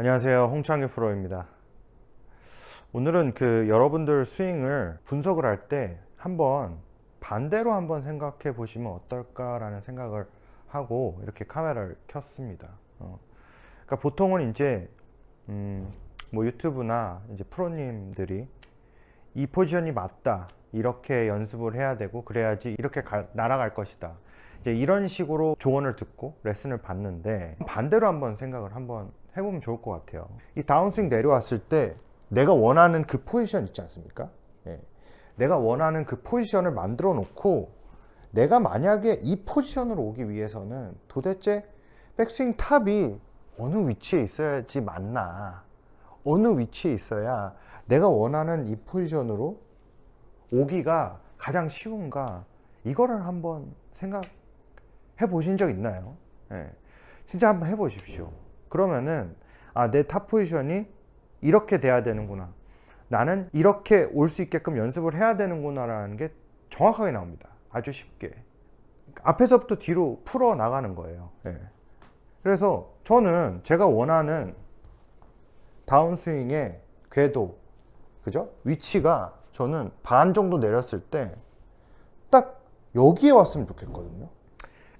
안녕하세요. 홍창규 프로입니다. 오늘은 그 여러분들 스윙을 분석을 할 때 한번 반대로 한번 생각해 보시면 어떨까라는 생각을 하고 이렇게 카메라를 켰습니다. 어. 그러니까 보통은 이제 음, 뭐 유튜브나 이제 프로님들이 이 포지션이 맞다 이렇게 연습을 해야 되고 그래야지 이렇게 갈- 날아갈 것이다. 이제 이런 식으로 조언을 듣고 레슨을 받는데 반대로 한번 생각을 한번 해보면 좋을 것 같아요. 이 다운스윙 내려왔을 때 내가 원하는 그 포지션 있지 않습니까? 예. 내가 원하는 그 포지션을 만들어 놓고 내가 만약에 이 포지션으로 오기 위해서는 도대체 백스윙 탑이 어느 위치에 있어야지 맞나? 어느 위치에 있어야 내가 원하는 이 포지션으로 오기가 가장 쉬운가? 이거를 한번 생각해 보신 적 있나요? 예. 진짜 한번 해 보십시오. 그러면은 아, 내 탑 포지션이 이렇게 돼야 되는구나. 나는 이렇게 올 수 있게끔 연습을 해야 되는구나라는 게 정확하게 나옵니다. 아주 쉽게. 앞에서부터 뒤로 풀어 나가는 거예요. 예. 그래서 저는 제가 원하는 다운스윙의 궤도, 그죠? 위치가 저는 반 정도 내렸을 때 딱 여기에 왔으면 좋겠거든요.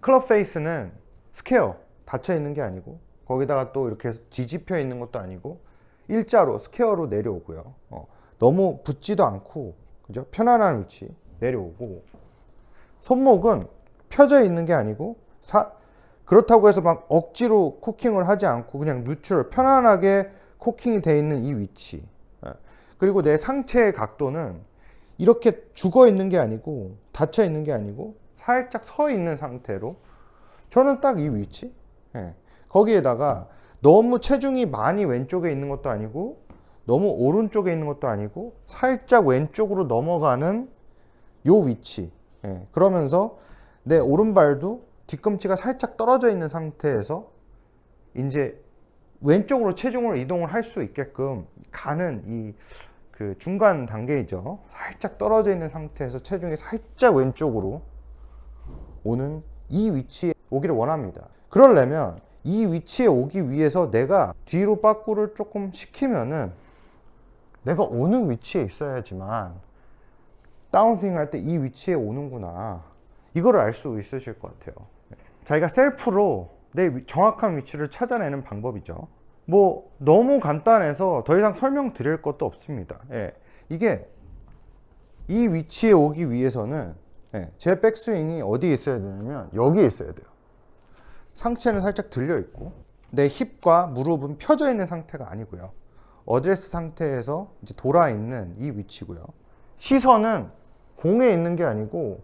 클럽 페이스는 스퀘어 닫혀 있는 게 아니고 거기다가 또 이렇게 뒤집혀 있는 것도 아니고 일자로 스퀘어로 내려오고요. 어, 너무 붙지도 않고 그죠? 편안한 위치 내려오고 손목은 펴져 있는 게 아니고 사, 그렇다고 해서 막 억지로 코킹을 하지 않고 그냥 누출 편안하게 코킹이 돼 있는 이 위치 예. 그리고 내 상체의 각도는 이렇게 죽어 있는 게 아니고 닫혀 있는 게 아니고 살짝 서 있는 상태로 저는 딱 이 위치 예. 거기에다가 너무 체중이 많이 왼쪽에 있는 것도 아니고 너무 오른쪽에 있는 것도 아니고 살짝 왼쪽으로 넘어가는 요 위치 예. 그러면서 내 오른발도 뒤꿈치가 살짝 떨어져 있는 상태에서 이제 왼쪽으로 체중을 이동을 할 수 있게끔 가는 이 그 중간 단계이죠. 살짝 떨어져 있는 상태에서 체중이 살짝 왼쪽으로 오는 이 위치에 오기를 원합니다. 그러려면 이 위치에 오기 위해서 내가 뒤로 빠꾸를 조금 시키면은 내가 어느 위치에 있어야지만 다운스윙 할 때 이 위치에 오는구나. 이거를 알 수 있으실 것 같아요. 자기가 셀프로 내 위- 정확한 위치를 찾아내는 방법이죠. 뭐 너무 간단해서 더 이상 설명드릴 것도 없습니다. 예. 이게 이 위치에 오기 위해서는 예, 제 백스윙이 어디에 있어야 되냐면 여기에 있어야 돼요. 상체는 살짝 들려 있고 내 힙과 무릎은 펴져 있는 상태가 아니고요. 어드레스 상태에서 이제 돌아 있는 이 위치고요. 시선은 공에 있는 게 아니고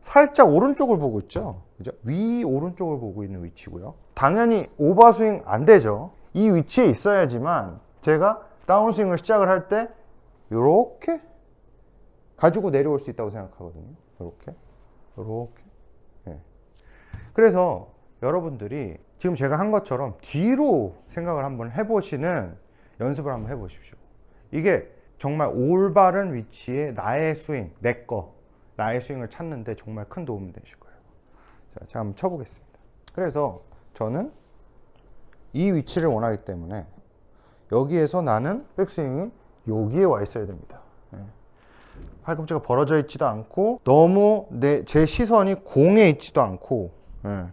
살짝 오른쪽을 보고 있죠. 그죠? 위 오른쪽을 보고 있는 위치고요. 당연히 오버스윙 안 되죠. 이 위치에 있어야지만 제가 다운스윙을 시작을 할 때 이렇게 가지고 내려올 수 있다고 생각하거든요. 이렇게, 이렇게. 예. 그래서 여러분들이 지금 제가 한 것처럼 뒤로 생각을 한번 해보시는 연습을 한번 해보십시오. 이게 정말 올바른 위치에 나의 스윙, 내 거, 나의 스윙을 찾는데 정말 큰 도움이 되실 거예요. 자, 제가 한번 쳐보겠습니다. 그래서 저는 이 위치를 원하기 때문에 여기에서 나는 백스윙이 여기에 와 있어야 됩니다. 예. 팔꿈치가 벌어져 있지도 않고 너무 내 제 시선이 공에 있지도 않고 예.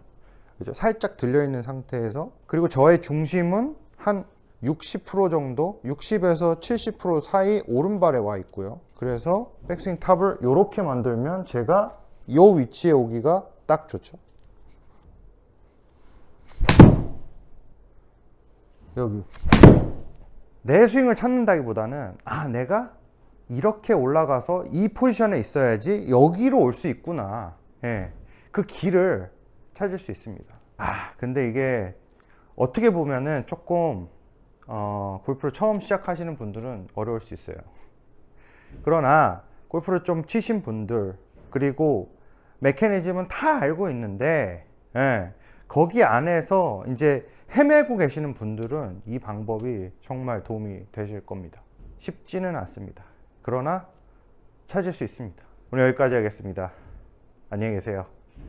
그죠? 살짝 들려 있는 상태에서 그리고 저의 중심은 한 60% 정도, 60에서 70% 사이 오른발에 와 있고요. 그래서 백스윙 탑을 이렇게 만들면 제가 이 위치에 오기가 딱 좋죠. 여기 내 스윙을 찾는다기보다는 아 내가 이렇게 올라가서 이 포지션에 있어야지 여기로 올 수 있구나. 예, 그 길을 찾을 수 있습니다. 아 근데 이게 어떻게 보면은 조금 어, 골프를 처음 시작하시는 분들은 어려울 수 있어요. 그러나 골프를 좀 치신 분들 그리고 메커니즘은 다 알고 있는데 예, 거기 안에서 이제 헤매고 계시는 분들은 이 방법이 정말 도움이 되실 겁니다. 쉽지는 않습니다. 그러나 찾을 수 있습니다. 오늘 여기까지 하겠습니다. 안녕히 계세요.